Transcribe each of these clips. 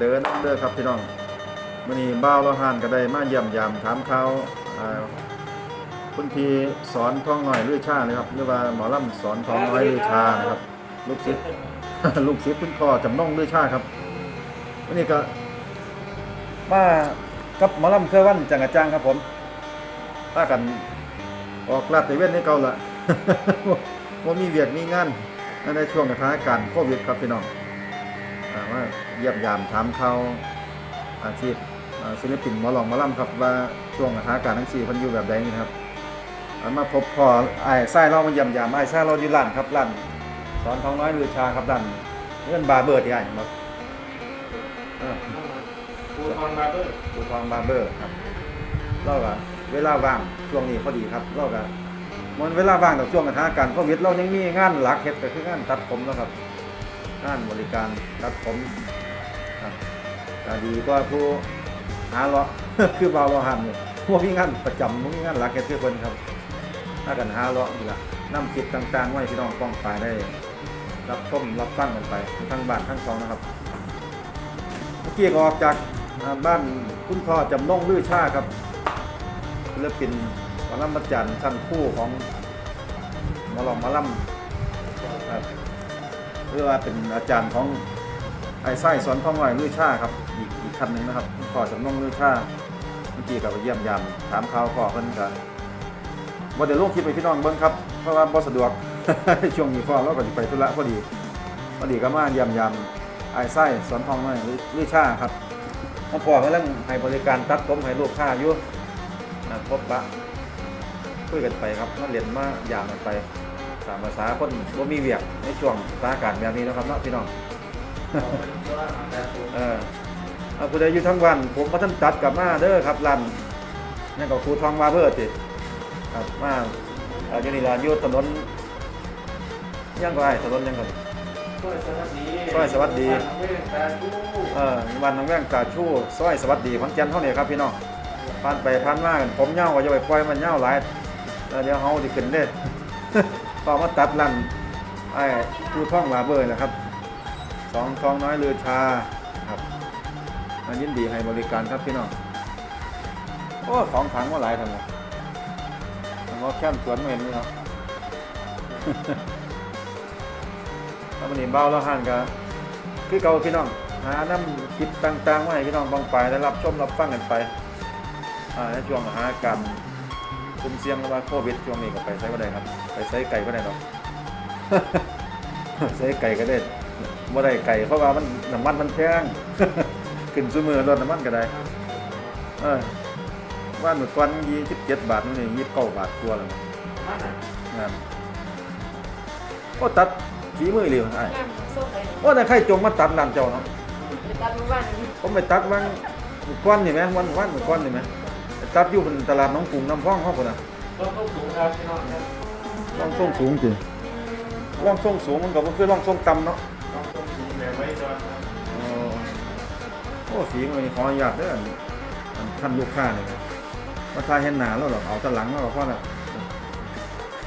เดินเด้อครับพี่น้องมื้อนี้บ่าวเราหานก็ได้มาเยี่ยมยามถามข่าคุณพี่สอนท้องน้อยลือชานะครับหรือว่าหมอลำสอนท้องน้อยลือชานะครับลูกศิษย์ลูกศิษย์คุณพ่อจำนองลือชาครับวันนี้ก็มากับหมอลำเครือวันจังกะจังครับผมป้ากันออกลาดตะเวนให้เก่าละว่ามีเวียกมีงานในช่วงสถานการโควิดครับพี่น้อง ว่าเยี่ยมยามถามข่าวอาชีพอ่าศิลปินหมอลองหมอลำครับว่าช่วงสถานการณ์ทั้งสี่เพันอยู่แบบใดนี่ครับอ่ามาพบพอไอ้ไส้เรามาเยี่ยมยามไอ้ไส้เราอยู่ร้านครับร้านสอนทองน้อยลือชาครับร้านเงื่อนบาร์เบอร์ที่ไอ้มาเออภูทรบาร์เบอร์ดูทองบาร์เบอร์ครับเราก็เวลาว่างช่วงนี้พอดีครับเราก็มันเวลาว่างแต่ช่วงสถานการณ์โควิดเรายังมีงานหลักเฮ็ดก็คืองานตัดผมนะครับ งานบริการตัดผมครับก็ดีกว่าผู้หาเลาะคือเบาเราหันเนี่ยพวกมีงานประจำพวกมีงานหลักเฮ็ดคือเพิ่นครับ ถ้ากันหาเลาะนี่ละน้ำคลิปต่างๆไว้พี่น้องป้องปลายได้ รับชมรับฟังกันไปทั้งบ้านทั้งสองนะครับเมื่อกี้ก็ออกจากบ้านคุณพ่อจำนงลื้อชาครับศิลปินหมอลำประจันชั้นคู่ของมอลองหมอลำ ครับเรียกว่าเป็นอาจารย์ของไอ้ไส้สอนท้องไหวลือชาครับอีกอีกคันหนึ่งนะครับคุณพ่อจำนงลือชาเมื่อกี้ก็ไปเยี่ยมยามถามข่าวพ่อเพิ่นกันว่าเดี๋ยวลงคลิปไปพี่น้องเบิ่งครับเพราะว่าบ่สะดวกช่วงนี้พ่อเราก็สิไปธุระพอดีพอดีก็มาเยี่ยมยามไอ้ไส้สวนทองน้อยหรือหรือชาครับมาพอเรื่องให้บริการตัดผมให้ลูกค้าอยู่นะพบปะคุยกันไปครับมาเรียนมาอยากันไป ตามภาษาคนว่ามีเวียกในช่วงสถานการณ์แบบนี้นะครับเนาะพี่น้องเออเอาผู้ใดอยู่ทั้งวัน ผมมาท่านตัดกลับมาเด้อครับรันนั่นก็ครูทองมาเบอร์ติครับมาเอาอยู่นี่ละอยู่ถนนยังก็ไอ้ถนนยังก็ซอยสวัสดีซอยสวัสดีบ้านเวงตาจู้เออวันน้องแว่งกาชู้ซอยสวัสดีขอนแก่นเท่านี้ครับพี่น้องผ่านไปผ่านมากันผมเหย้าก็จะไปปล่อยมันเหย้าหลายเออเดี๋ยวเฮาสิขึ้นเด้ พอมาตัดลั่นไอ้ผู้ท่องลาเบอร์นะครับสองทองน้อยเรือชาครับมายินดีให้บริการครับพี่น้องโอ้ของถังว่าหลายทำไมทำว่าแค่สวนไม่เห็นนี่เนาะถ้าวันนี้เบาแล้วห่านกันคือเก่าพี่น้องหาน้ำคลิปต่างๆมาให้พี่น้องบางไปได้รับชมรับฟังกันไปอ่าในช่วงหาการ คุมเสี่ยงว่าโควิดช่วงนี้ก็ไปใช้ก็ได้ครับ ไปใช้ไก่ก็ได้หรอกใช้ไก่ก็ได้บ่ได้ไก่เพราะว่ามันน้ำมันมันแพงขึ้นซุมือรถน้ำมันก็ได้ เออว่าหมึกวันยี่สิบเจ็ดบาทนี่ยี่สิบเก้าบาทตัวแล้วบ้านไหนงานโอ้ตัดฝีมือเลยไอ้งานส่งไปโอ้แต่ใครจงมาตัดร้านเจ้าเนาะไปตัดมือบ้านนี้ผมไปตัดวันควันนี่ไหมวันวันควันนี่ไหมไป ตัดอยู่บนตลาดหน้องกรุงน้ำพ่องเขาคนน่ะรถต้องสูงครับพี่น้องครับร่องส่งสูงจริงร่องส่งสูงมันก็บ่คือร่องส่งต่ำเนาะรถต้องสูงแบบไว้จอดครับเออโอ้สีมันขออนุญาตเด้ออันท่านลูกค้านี่ครับมาทายเห็นหน้าแล้วหรอกเอาแตะหลังแล้วก็พอละ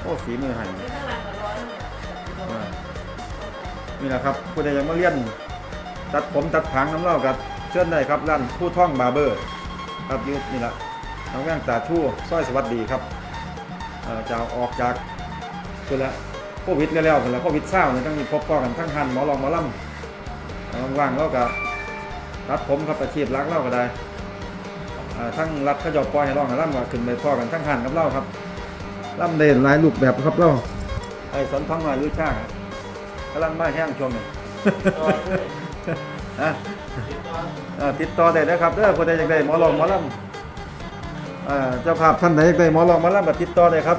โอ้สีมือให้ข้างหลังก็ร้อนเออนี่แหละครับผู้ใดยังมาเรียนตัดผมตัดผางน้ำเล่ากับเชิญได้ครับร้านผู้ท่องบาร์เบอร์ ครับอยุนี่แหละ น้องแว่งตาชู่สร้อยสวัสดีครับเอ่อจะออกจากคือละโควิดแล้วแล้วคือละโควิดเศร้าเนี่ยต้องมีพบพ่อกันทั้งหันหมอลองหมอลำเอ่อว่างๆแล้วก็ตัดผมครับอาชีพรักเล่าก็ได้อ่าทั้งรัดขยอบปล่อยให้ร้องให้ล่ำก็ขึ้นไปพ่อกันทั้งหันกับเล่าครับล่ำเด่นหลายรูปแบบครับเล่าไอ้สนท้องหน่อยรู้ช่างอะกำลังมาแห้งช่วงนี้จอดด้วยอะติดต่อเอ่อติดต่อได้นะครับเด้อผู้ใดอยากได้หมอลองหมอลำ อ่าเจ้าภาพท่านใดอยากได้หมอลองหมอลำก็ติดต่อได้ครับ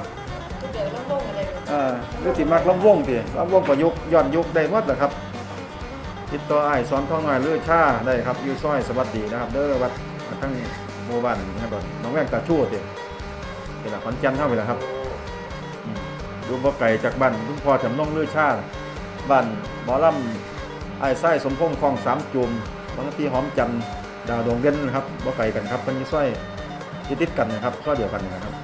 เดี๋ยวต้องลงอะไรอ่าหรือสิมักลำวงติลำวงประยุกต์ย้อนยุคได้หมดแหละครับ ติดต่ออ้ายสอนท้องหน่อยเลือชาได้ครับอยู่ซอยสวัสดีนะครับ เด้อวัดทั้งหมู่บ้านนะครับน้องแว่งตาชู่ติเป็นหลักขอนแก่นเข้าไปแล้วครับอืมดูบ่ไก่จากบ้านลุงพ่อจำนงเลือชาบ้านหมอลำไอ้ายไส้สมพงษ์คลองสามจุ่มบางทีหอมจันทร์ดาวดวงเด่นนะครับบ่ไก่กันครับเป็นอยู่ซอย ติดกันนะครับซอเดียวกันนะครับ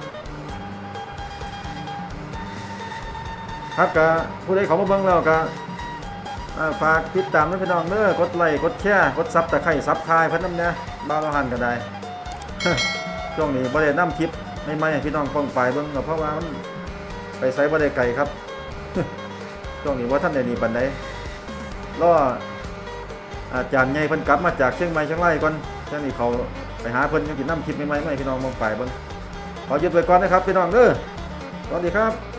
ครับก็ผู้ใดเขามาเบิ่งแล้วก็อ่าฝากติดตามด้วยพี่น้องเด้อกดไลค์กดแชร์กดซับตะไคร้ซับคายเพิ่นนำเนี่ยบ้าเราหันก็ได้ช่วงนี้บ่ได้นํคลิปใหม่ๆให้พี่น้องป้องไปเบิ่งก็เพราะว่ามันไปไสบ่ได้ไกลครับช่วงนี้ว่าท่านได้นี่ปานใดรออาจารย์ใหญ่เพิ่นกลับมาจากเชียงใหม่เชียงรายก่อนจังนี้เขา ไปหาเพิ่นยังกินน้ำคลิปใหม่ๆมาให้พี่น้องมองไปเบิ่งขอหยุดไว้ก่อนนะครับพี่น้องเด้อสวัสดีครับ